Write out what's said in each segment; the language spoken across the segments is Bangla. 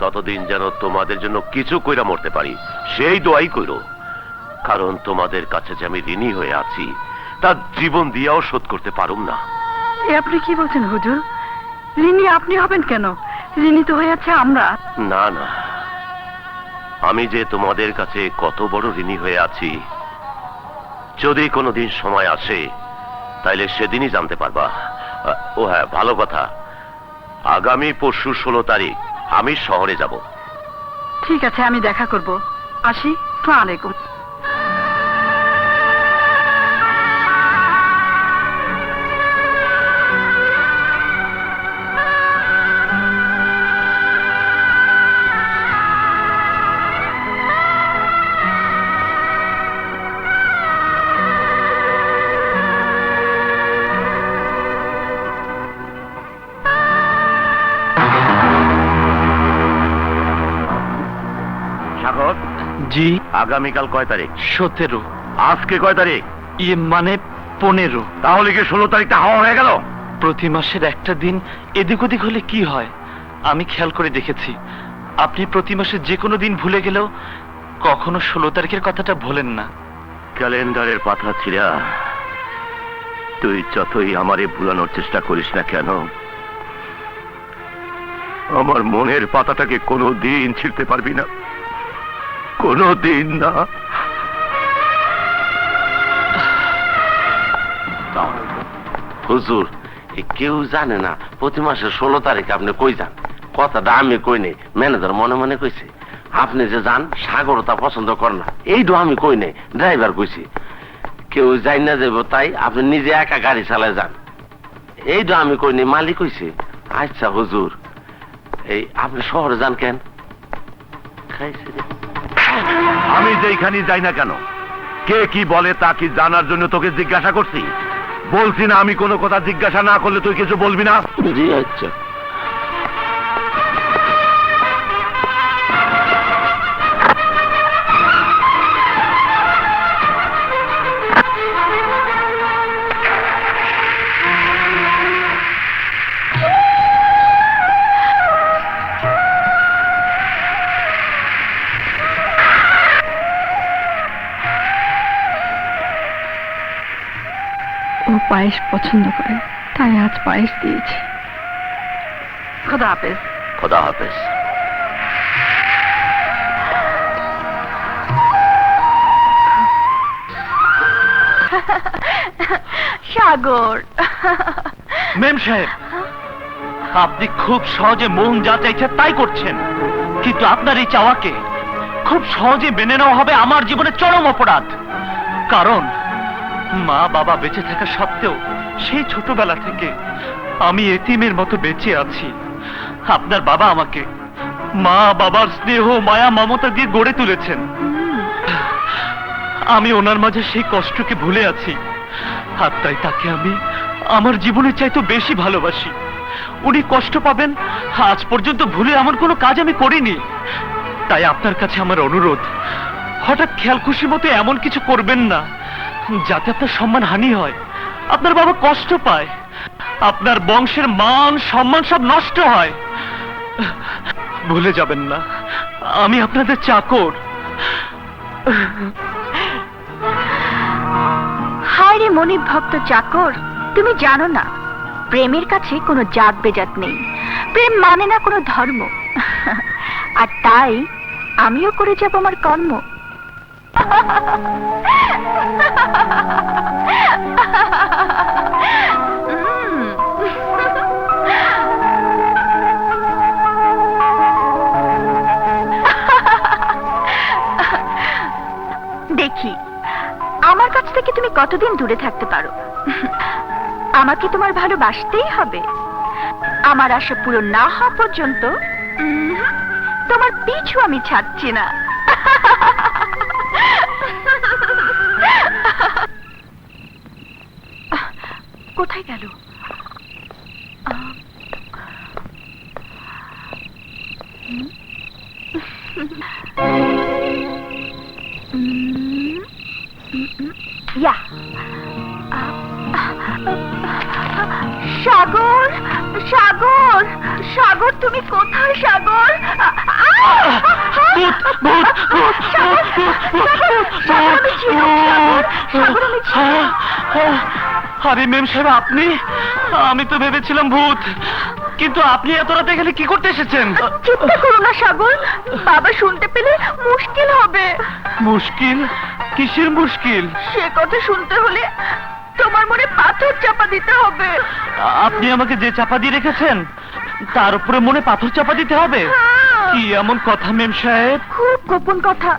ততদিন যেন তোমাদের জন্য কিছু কইরা মরতে পারি সেই দোয়াই কইরো। কারণ তোমাদের কাছে যে আমি ঋণী হয়ে আছি তা জীবন দিয়াও শোধ করতে পারুম না। এ আপনি কি বলছেন হুজুর? ঋণী আপনি হবেন কেন? ঋণী তো হয়ে আছে আমরা। না না। আমি যে তোমাদের কাছে কত বড় ঋণী হয়ে আছি যদি কোনোদিন সময় আসে তাইলে সেদিনই জানতে পারবা। ও হ্যাঁ ভালো কথা। আগামী পরশু ষোলো তারিখ আমি শহরে যাব। ঠিক আছে আমি দেখা করব। আসি। আলাইকুম। জি। আগামীকাল কয় তারিখ? সতেরো। আজকে কয় তারিখ? ইয়ে মানে পনেরো। তাহলে কি ষোলো তারিখটা হাওয়া হয়ে গেল? প্রতি মাসের একটা দিন এদিক ওদিক হলে কি হয়? আমি খেয়াল করে দেখেছি। আপনি প্রতি মাসে যে কোনো দিন ভুলে গেলেও কখনো ষোলো তারিখের কথাটা ভোলেন না। ক্যালেন্ডারের পাতা ছিঁড়া। তুই যতই আমারে ভুলানোর চেষ্টা করিস না কেন আমার মনের পাতাটাকে কোনো দিন ছিঁড়তে পারবি না। কোনো দিন না। হুজুর কেউ জানে না, প্রতি মাসের ষোলো তারিখে আপনি কই যান? কথাটা আমি কই নেই, ম্যানেজার মনে মনে কইছে, আপনি যে যান সাগর তা পছন্দ করে না। এইটু আমি কই নেই, ড্রাইভার কইছি, কেউ যাই না যাব তাই আপনি নিজে একা গাড়ি চালায় যান। এইটু আমি কই নেই, মালিক কইছে আচ্ছা হুজুর, এই আপনি শহরে যান কেন? খাইছে। আমি যেখানে যাই না কেন, কে কি বলে তা কি জানার জন্য তোকে জিজ্ঞাসা করছি? বলছি না আমি কোনো কথা জিজ্ঞাসা না করলে তুই কিছু বলবি না? জি আচ্ছা। পায়েস পছন্দ করে তাই আজ পায়েস দিয়েছি। খোদা হাফেজ। খোদা হাফেজ। সাগর। মেম সাহেব আপনি খুব সহজে মন যা চাইছে তাই করছেন। কিন্তু আপনার এই চাওয়াকে খুব সহজে মেনে নেওয়া হবে আমার জীবনে চরম অপরাধ। কারণ মা বাবা বেঁচে থাকা সত্ত্বেও সেই ছোটবেলা থেকে আমি এতিমের মতো বেঁচে আছি। আপনার বাবা আমাকে মা বাবার স্নেহ, মায়া, মমতা দিয়ে গড়ে তুলেছেন। আমি ওনার মাঝে সেই কষ্টকে ভুলে আছি। আর তাই তাকে আমি আমার জীবনের চাইতে বেশি ভালোবাসি। উনি কষ্ট পাবেন, আজ পর্যন্ত ভুলে এমন কোনো কাজ আমি করিনি। তাই আপনার কাছে আমার অনুরোধ, হঠাৎ খেয়াল খুশি মতো এমন কিছু করবেন না। যাতে আপনার সম্মান হানি হয়, আপনার বাবা কষ্ট পায়, আপনার বংশের মান, সম্মান সব নষ্ট হয়। ভুলে যাবেন না, আমি আপনাদের চাকর। হায় রে মনিব ভক্ত চাকর, তুমি জানো না, প্রেমের কাছে কোনো জাত বেজাত নেই, প্রেম মানে না কোনো ধর্ম। আর তাই আমিও করে যাব আমার কর্ম। দেখি, আমার কাছ থেকে তুমি কতদিন দূরে থাকতে পারো? আমাকে তোমার ভালোবাসতেই হবে। আমার আশা পূরণ না হওয়া পর্যন্ত তোমার পিছু আমি ছাড়ছি না। কোথায় গেল? সাগর সাগর সাগর তুমি কোথায় সাগর? সাগর আমি ছিলাম সাগর আমি আরে মেম সাহেব আপনি? আমি তো ভেবেছিলাম ভূত। কিন্তু আপনি এত রাতে এখানে কি করতে এসেছেন? চিন্তা করো না সাগর। বাবা শুনতে পেলে মুশকিল হবে। মুশকিল? কিসের মুশকিল? সে কথা শুনতে হলে তোমার মনে পাথর চাপা দিতে হবে। আপনি আমাকে যে চাপা দিয়ে রেখেছেন তার উপরে মনে পাথর চাপা দিতে হবে? হ্যাঁ। কি এমন কথা মেম সাহেব? খুব গোপন কথা।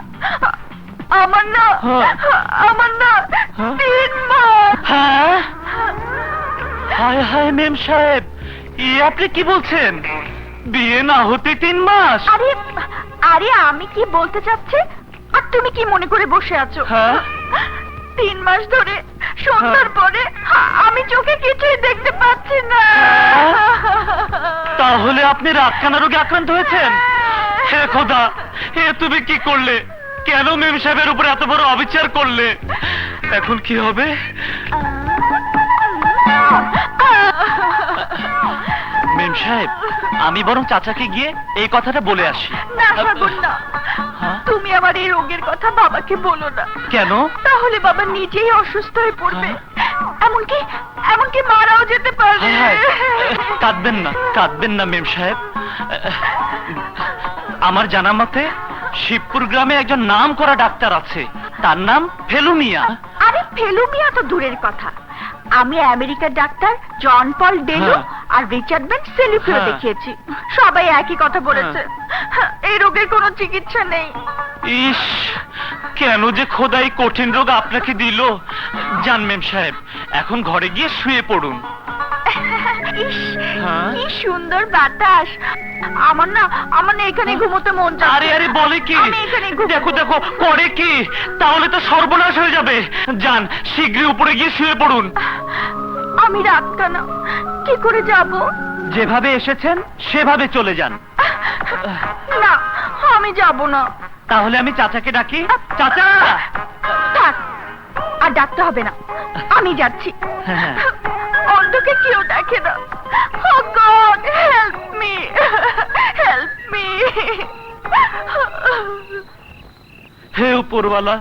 আমার না হ্যাঁ। আমার না হ্যাঁ? তিন মাস! হ্যাঁ হায় হায় মেম সাহেব আপনি কি বলছেন? বিয়ে না হতে তিন মাস? আরে আরে আমি কি বলতে চাচ্ছি? আর তুমি কি মনে করে বসে আছো? হ্যাঁ? তিন মাস ধরে সন্ধ্যার হ্যাঁ। পরে আমি চোখে কিছুই দেখতে পাচ্ছি না। হ্যাঁ? তাহলে আপনি রাতকানা রোগে আক্রান্ত হয়েছেন? হে খোদা হে তুমি কি করলে? কেন মেম সাহেবের উপরে এত বড় অবিচার করলে? এখন কি হবে? মেম সাহেব আমি বরং চাচাকে গিয়ে এই কথাটা বলে আসি। না সাগর না হ্যাঁ? তুমি আমার এই রোগের কথা বাবাকে বলো না। কেন? তাহলে বাবা নিজেই অসুস্থ হয়ে পড়বে। এমনকি এমনকি মারাও যেতে পারবে। হায় হায়, কাঁদবেন না কাঁদবেন না মেম সাহেব। আমার জানা মতে শিবপুর গ্রামে একজন নাম করা ডাক্তার আছে। তার নাম ফেলুমিয়া। আরে ফেলুমিয়া তো দূরের কথা। আমি আমেরিকার ডাক্তার জন পল ডেলো হ্যাঁ। আর রিচার্ড ব্যান্ড সেলিফিও হ্যাঁ। দেখিয়েছি। সবাই একই কথা বলেছে। এই রোগের কোনো চিকিৎসা নেই। ইস কেন যে খোদাই কঠিন রোগ আপনাকে দিল। জান মেম সাহেব এখন ঘরে গিয়ে শুয়ে পড়ুন? কি সুন্দর বাতাস। আমার না আমার না এখানে ঘুমোতে মন চাচ্ছে আরে আরে বলে কি? আমি এখানে দেখো দেখো করে কি? তাহলে তো সর্বনাশ হয়ে যাবে। যান শীঘ্রই উপরে গিয়ে শুয়ে পড়ুন। আমি রাত কানা? কি করে যাব? যেভাবে এসেছেন সেভাবে চলে যান। না আমি যাব না। তাহলে আমি চাচাকে ডাকি। চাচা! থাক আর ডাকতে হবে না। আমি যাচ্ছি। হ্যাঁ। অন্ধকে কেউ উপরওয়ালা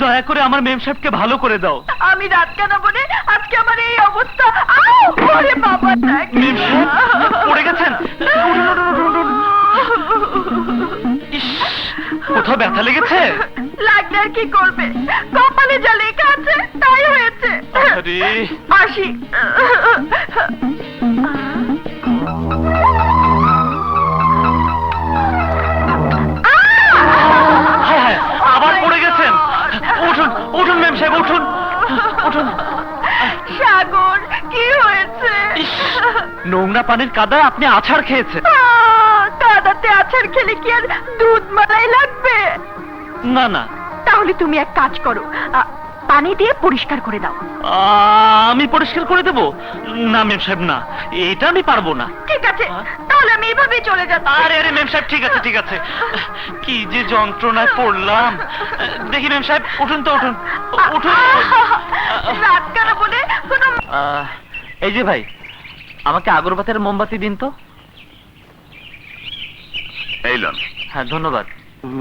দয়া করে আমার মেম সাহেবকে ভালো করে দাও। আমি রাত কেন বলে? আজকে আমার এই অবস্থা। আউ ওরে বাবা দেখ। মেম সাহেব পড়ে গেছেন? ইস কোথাও ব্যথা লেগেছে? লাগলে আর কি করবে? কপালে যা লেখা আছে তাই হয়েছে। আরে আসি। পানির কাদা আপনি আছাড় খেয়েছেন। কাদাতে আছাড় খেলে কি আর দুধ মালাই লাগবে? না না। তাহলে তুমি এক কাজ করো পানি দিয়ে পরিষ্কার করে দাও। আমি পরিষ্কার করে দেব? না মেম সাহেব না। এটা আমি পারব না। ঠিক আছে তাহলে আমি এভাবেই চলে যাচ্ছি। আরে আরে মেম সাহেব ঠিক আছে ঠিক আছে। কি যে যন্ত্রণায় পড়লাম। দেখি মেম সাহেব উঠুন তো উঠুন। উঠুন। রাত কেন বলে কোনো এই যে ভাই আমাকে আগরবাতের মোমবাতি দিন তো। এই লন। হ্যাঁ ধন্যবাদ।